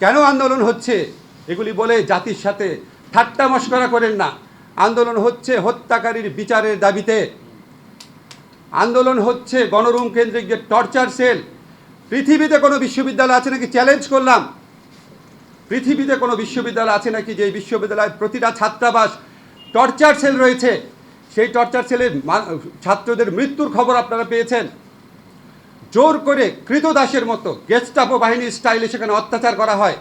কেন আন্দোলন হচ্ছে? এগুলি বলে জাতির সাথে ঠাট্টা মস্করা করেন না। আন্দোলন হচ্ছে হত্যাকারীর বিচারের দাবিতে। আন্দোলন হচ্ছে গণরুম কেন্দ্রিক যে টর্চার সেল। পৃথিবীতে কোনো বিশ্ববিদ্যালয় আছে নাকি? চ্যালেঞ্জ করলাম। পৃথিবীতে কোনো বিশ্ববিদ্যালয় আছে নাকি যে বিশ্ববিদ্যালয়ের প্রতিটা ছাত্রাবাস টর্চার সেল রয়েছে? সেই টর্চার সেলের ছাত্রদের মৃত্যুর খবর আপনারা পেয়েছেন। জোর করে কৃতদাসের মতো গেস্টাপো বাহিনীর স্টাইলে সেখানে অত্যাচার করা হয়।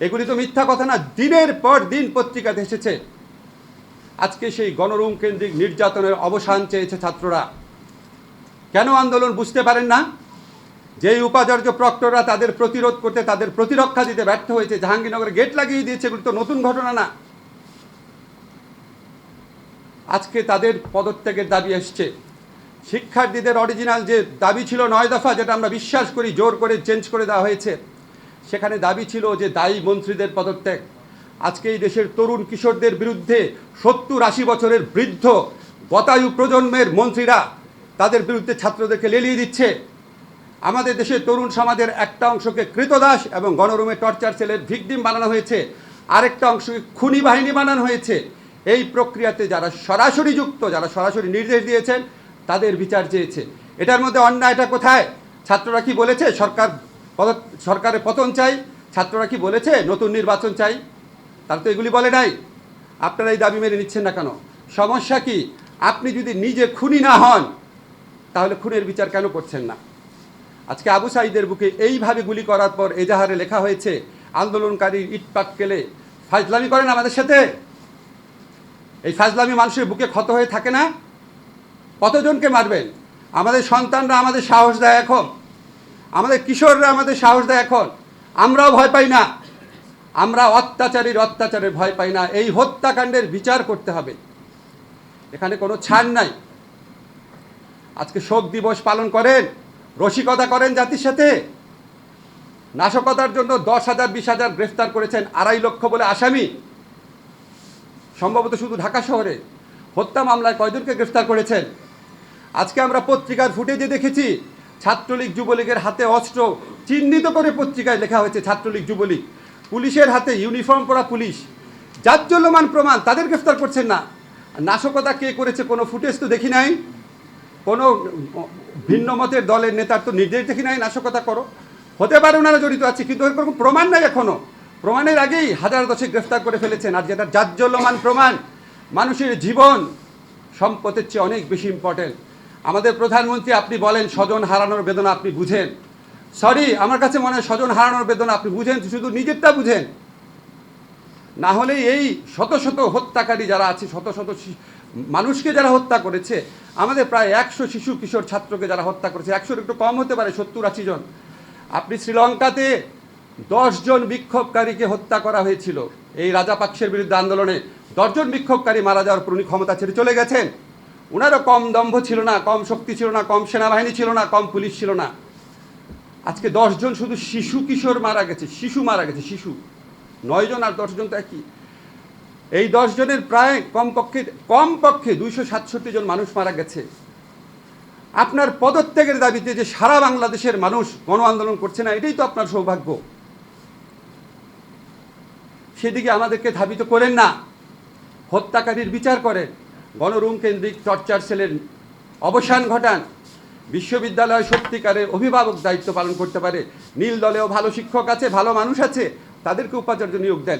এগুলি তো মিথ্যা কথা না, দিনের পর দিন পত্রিকাতে এসেছে। আজকে সেই গণরুম কেন্দ্রিক নির্যাতনের অবসান চেয়েছে ছাত্ররা। কেন আন্দোলন বুঝতে পারেন না? যেই উপাচার্য প্রক্টররা তাদের প্রতিরোধ করতে, তাদের প্রতিরক্ষা দিতে ব্যর্থ হয়েছে, জাহাঙ্গীরনগরে গেট লাগিয়ে দিয়েছে, এগুলো তো নতুন ঘটনা না। আজকে তাদের পদত্যাগের দাবি এসছে। শিক্ষার্থীদের অরিজিনাল যে দাবি ছিল নয় দফা, যেটা আমরা বিশ্বাস করি, জোর করে চেঞ্জ করে দেওয়া হয়েছে, সেখানে দাবি ছিল যে দায়ী মন্ত্রীদের পদত্যাগ। আজকে এই দেশের তরুণ কিশোরদের বিরুদ্ধে সত্তর আশি বছরের বৃদ্ধ গতায়ু প্রজন্মের মন্ত্রীরা তাদের বিরুদ্ধে ছাত্রদেরকে লেলিয়ে দিচ্ছে। আমাদের দেশের তরুণ সমাজের একটা অংশকে কৃতদাস এবং গণরুমে টর্চার সেলের ভিকটিম বানানো হয়েছে। আরেকটা অংশকে খুনি বাহিনী বানানো হয়েছে। এই প্রক্রিয়াতে যারা সরাসরি যুক্ত, যারা সরাসরি নির্দেশ দিয়েছেন তাদের বিচার চেয়েছে। এটার মধ্যে অন্যায়টা কোথায়? ছাত্ররা কি বলেছে? সরকার সরকারের পতন চাই। ছাত্ররা কি বলেছে? নতুন নির্বাচন চাই। তারা তো এগুলি বলে নাই। আপনারা এই দাবি মেনে নিচ্ছেন না কেন? সমস্যা কি? আপনি যদি নিজে খুনি না হন, তাহলে খুনের বিচার কেন করছেন না? আজকে আবু সাইদের বুকে এইভাবে গুলি করার পর এজাহারে লেখা হয়েছে আন্দোলনকারী ইট পাটকেলে ফাজলামি করেন আমাদের সাথে। এই ফাজলামি মানুষের বুকে ক্ষত হয়ে থাকে না? কতজনকে মারবেন? আমাদের সন্তানরা আমাদের সাহস দেয় এখন। আমাদের কিশোররা আমাদের সাহস দেয় এখন। আমরাও ভয় পাই না। আমরা অত্যাচারীর অত্যাচারের ভয় পাই না। এই হত্যাকাণ্ডের বিচার করতে হবে। এখানে কোনো ছাড় নাই। আজকে শোক দিবস পালন করেন, রসিকতা করেন জাতির সাথে। নাশকতার জন্য দশ হাজার, বিশ হাজার গ্রেফতার করেছেন আড়াই লক্ষ বলে আসামি। সম্ভবত শুধু ঢাকা শহরে। হত্যা মামলায় কয়জনকে গ্রেফতার করেছেন? আজকে আমরা পত্রিকার ফুটেজে দেখেছি, ছাত্রলীগ যুবলীগের হাতে অস্ত্র, চিহ্নিত করে পত্রিকায় লেখা হয়েছে ছাত্রলীগ যুবলীগ। পুলিশের হাতে ইউনিফর্ম পরা পুলিশ। জাজ্জল্যমান প্রমাণ তাদের গ্রেফতার করছেন না। নাশকতা কে করেছে কোনো ফুটেজ তো দেখি নাই। কোনো ভিন্ন মতের দলের নেতার তো নির্দেশ দেখি নাই, নাশকতা করো। হতে পারে ওনারা জড়িত আছে, কিন্তু এর কোনো প্রমাণ নাই এখনও। প্রমাণের আগেই হাজার দশেক গ্রেফতার করে ফেলেছেন, আর যেটা জাজ্জল্যমান প্রমাণ, মানুষের জীবন সম্পদের চেয়ে অনেক বেশি ইম্পর্টেন্ট আমাদের প্রধানমন্ত্রী আপনি বলেন স্বজন হারানোর বেদনা আপনি বুঝেন। সরি আমার কাছে মনে হয় স্বজন হারানোর বেদনা আপনি বুঝেন, শুধু নিজেরটা বুঝেন। না হলে এই শত শত হত্যাকারী যারা আছে, শত শত মানুষকে যারা হত্যা করেছে, আমাদের প্রায় একশো শিশু কিশোর ছাত্রকে যারা হত্যা করেছে, একশোর একটু কম হতে পারে, সত্তর আশি জন। আপনি শ্রীলঙ্কাতে দশজন বিক্ষোভকারীকে হত্যা করা হয়েছিল। এই রাজাপাক্ষের বিরুদ্ধে আন্দোলনে দশজন বিক্ষোভকারী মারা যাওয়ার পর উনি ক্ষমতা ছেড়ে চলে গেছেন। ওনারও কম দম্ভ ছিল না, কম শক্তি ছিল না, কম সেনাবাহিনী ছিল না, কম পুলিশ ছিল না। আজকে দশজন শুধু শিশু কিশোর মারা গেছে, শিশু মারা গেছে, শিশু। নয়জন আর দশজন তো একই। এই দশজনের প্রায় কমপক্ষে কমপক্ষে দুইশো সাতষট্টি জন মানুষ মারা গেছে। আপনার পদত্যাগের দাবিতে যে সারা বাংলাদেশের মানুষ গণ আন্দোলন করছে না, এটাই তো আপনার সৌভাগ্য। সেদিকে আমাদেরকে ধাবিত করেন না। হত্যাকারীর বিচার করেন। গণরুম কেন্দ্রিক টর্চার সেলের অবসান ঘটান। বিশ্ববিদ্যালয় সত্যিকারের অভিভাবক দায়িত্ব পালন করতে পারে। নীল দলেও ভালো শিক্ষক আছে, ভালো মানুষ আছে। তাদেরকে উপাচার্য নিয়োগ দেন।